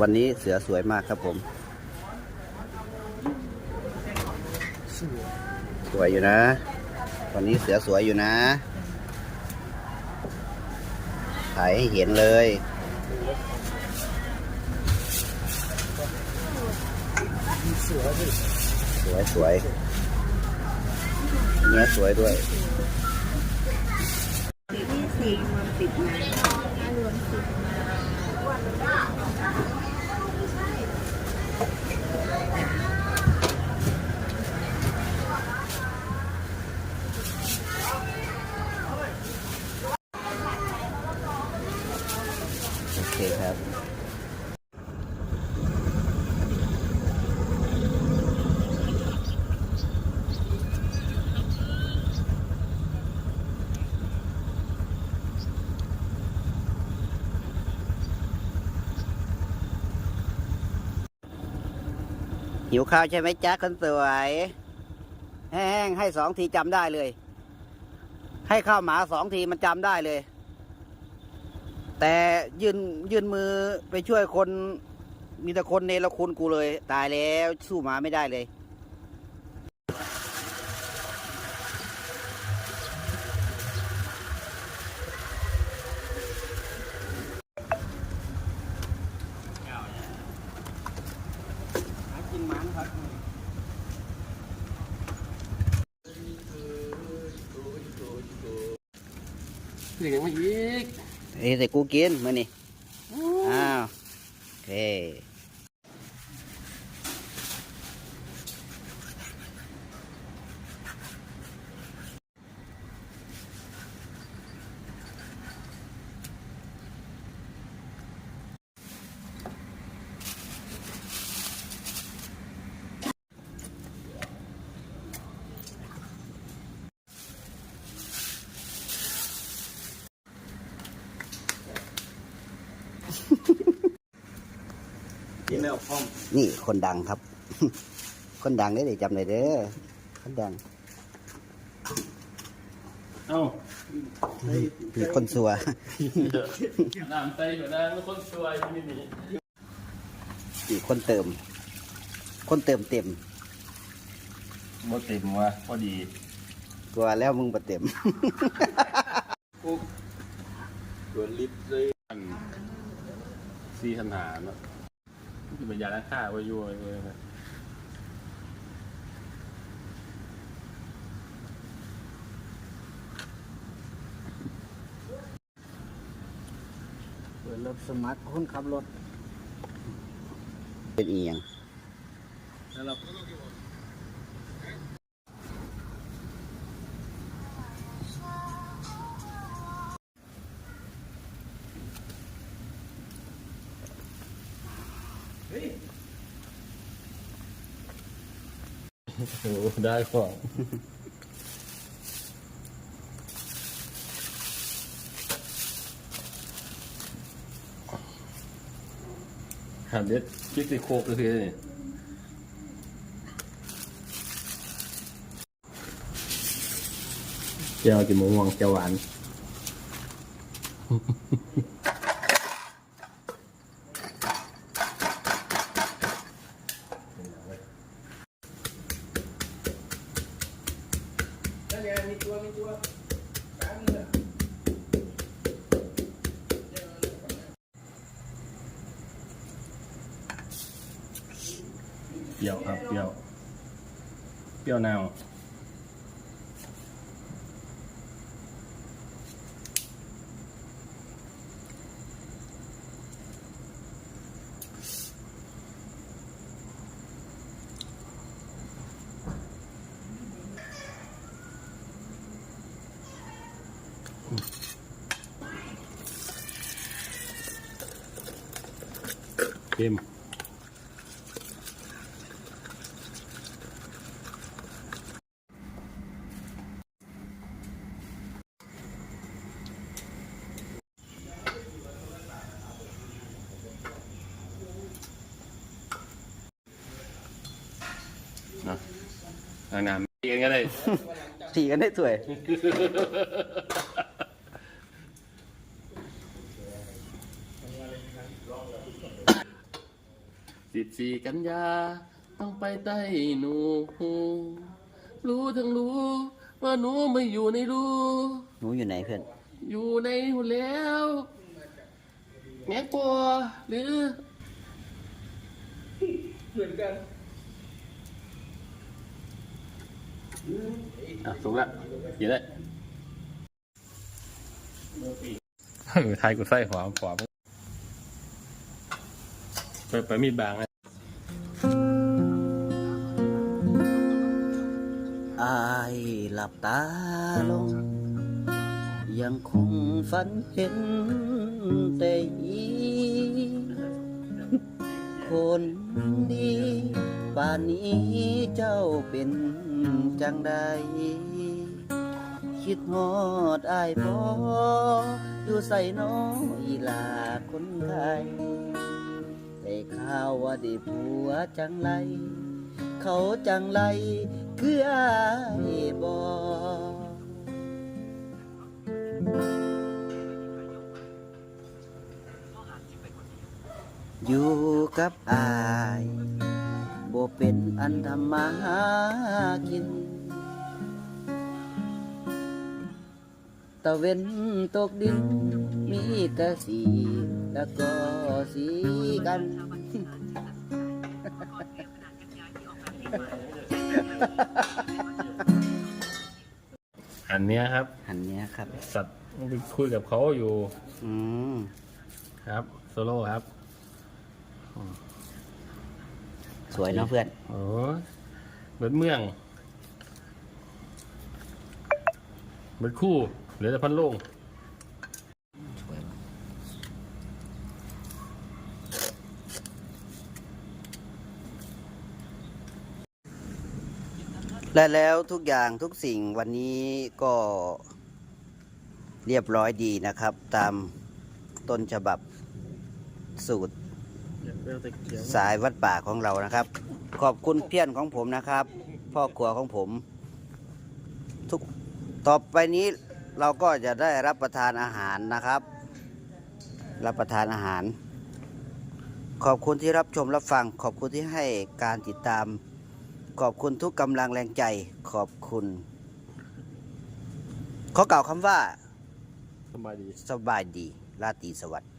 วันนี้เสือสวยมากครับผม สวยอยู่นะ วันนี้เสือสวยอยู่นะถ่ายให้เห็นเลยสวยสวยเนื้อสวยด้วยที่สี่รวมสิบนะรวมสิบ เคครับหิวข้าวใช่ไหมจ๊ะคนสวย แห้งให้สองทีจำได้เลย ให้ข้าวหมาสองทีมันจำได้เลย แต่ยืนยืนมือไปช่วยคนมีแต่คนเนรคุณกูเลย ตายแล้วสู้หมาไม่ได้เลยหากินหมันครับคือยังไม่อีก เอ้ยแต่กูกินมื่อนี่อ้าวโอเค กินแล้วพร้อมนี่คนดังครับ คนดังได้เลยจำเลยเด้อคนดังเอ้ามีคนสัวน้ำใจอยู่นะไม่คนสวยนี่นี่มีคนเติม คนเติมเต็มบ่เต็มว่ะพอดีกลัวแล้วมึงบ่เต็มปุ๊บโดนลิฟต์เลยอัน ซีคันหาเนาะคือเป็นยาล้างค่าไว้อยู่ไว้นะเปิดรับสมัครคนขับรถ เป็นอีหยังแล้วเรา โอ้ได้ของหาเด็ดคิดสิโคกก็คือนี่เจ้ากินมะม่วงเจ้าหวาน เปรี้ยวครับเปรี้ยว เปรี้ยวนาว องก็ได้ถีกันได้สวย เสิบสี่กันยา ต้องไปใต้หนู รู้ทั้งรู้ ว่าหนูไม่อยู่ในรูหนูอยู่ไหนเพื่อน อยู่ในหูแล้วแง่กลัวหรือเหมือนกันอะสูงละเขียนได้ไทยกูใส่หัวขวาไปไปมีดบางนะ อายหลับตาลง ยังคงฝันเห็นแต่ยีคนดีป่านนี้เจ้าเป็นจังใด คิดฮอดอายพออยู่ใส่น้อยลาคนไทยได้ข่าวว่าได้ผัวจังไร เขาจังไรคืออายบออยู่กับอายบ่เป็นอันทำมาหากิน ตะเว้นตกดินมีแต่สีแล้วก็สีกัน อันเนี้ยครับ อันเนี้ยครับ สัตว์ไปคุยกับเขาอยู่อืมครับโซโล่ครับสวยเนาะเพื่อนโอ้ยเหมือนเมืองเหมือนคู่เหลือแต่พันโล่ง สวยว่ะ และแล้วทุกอย่างทุกสิ่งวันนี้ก็เรียบร้อยดีนะครับ ตามต้นฉบับสูตร สายวัดป่าของเรานะครับ ขอบคุณเพี้ยนของผมนะครับ พ่อครัวของผม ทุกต่อไปนี้เราก็จะได้รับประทานอาหารนะครับ รับประทานอาหาร ขอบคุณที่รับชมรับฟัง ขอบคุณที่ให้การติดตาม ขอบคุณทุกกำลังแรงใจ ขอบคุณ ขอกล่าวคำว่า สบายดี สบายดีราตรีสวัสดิ์